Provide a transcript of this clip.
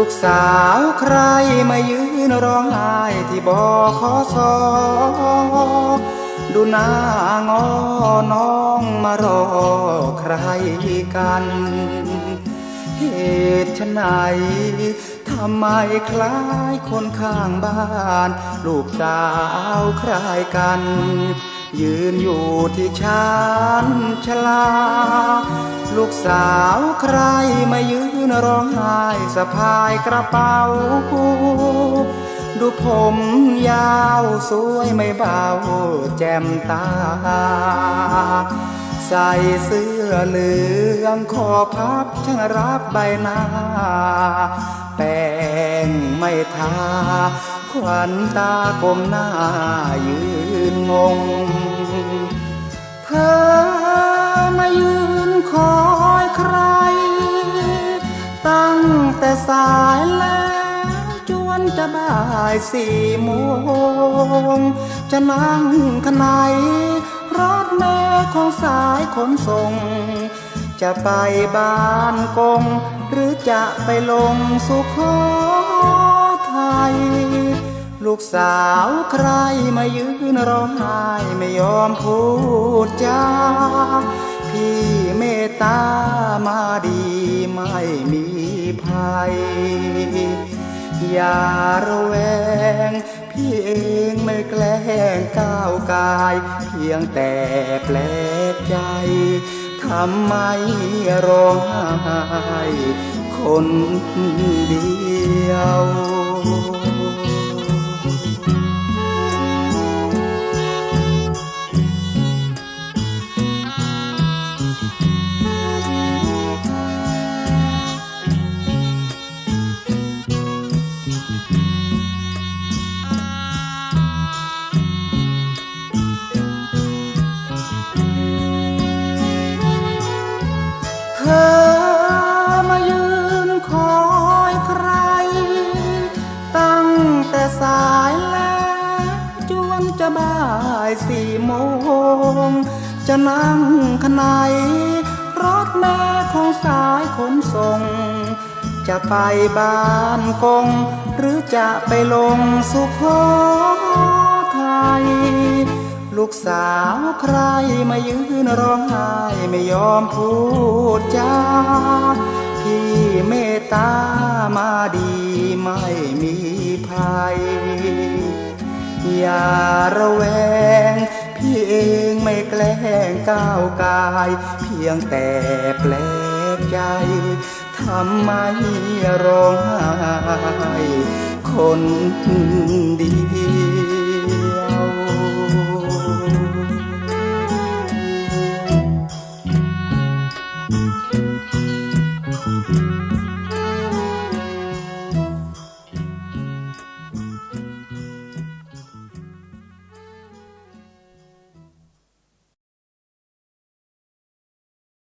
ูกสาวใครมายืนร้องไห้ที่บอขอสอดูหน้างอน้องมารอใครกัน เหตุไฉนทำไมคล้ายคนข้างบ้าน ลูกสาวใครกัน ยืนอยู่ที่ชานชลา ลูกสาวใครมายืนร้องไห้สะพายกระเป๋า ดูผมยาวสวยไม่เบาแจ่มตา ใส่เสื้อเหลืองคอพับช่างรับใบหน้า แป้งไม่ทา ขวัญตากลมหน้ายืนงง เธอ สายแล้วจวนจะบ่ายสี่โมง จะนั่งขนไหนรถเมล์ของสายขนส่ง จะไปบ้านกง หรือจะไปลงสุโขทัยลูกสาวใครมายืนร้องไห้ไม่ยอมพูดจาพี่เมตตามาดีไม่มี ภัย อย่าระแวง พี่เองไม่แกล้งก้าวกาย เพียงแต่แปลกใจ ทำไมร้องไห้คนเดียวายสี่โมง จะนั่งขนไหนรถแม่ของสายขนส่ง จะไปบ้านกง หรือจะไปลงสุโขทัยลูกสาวใครมายืนร้องไห้ไม่ยอมพูดจาพี่เมตตามาดีไม่มีภัย อย่าระแวง พี่เองไม่แกล้งก้าวกาย เพียงแต่แปลกใจทำไมร้องไห้คนดี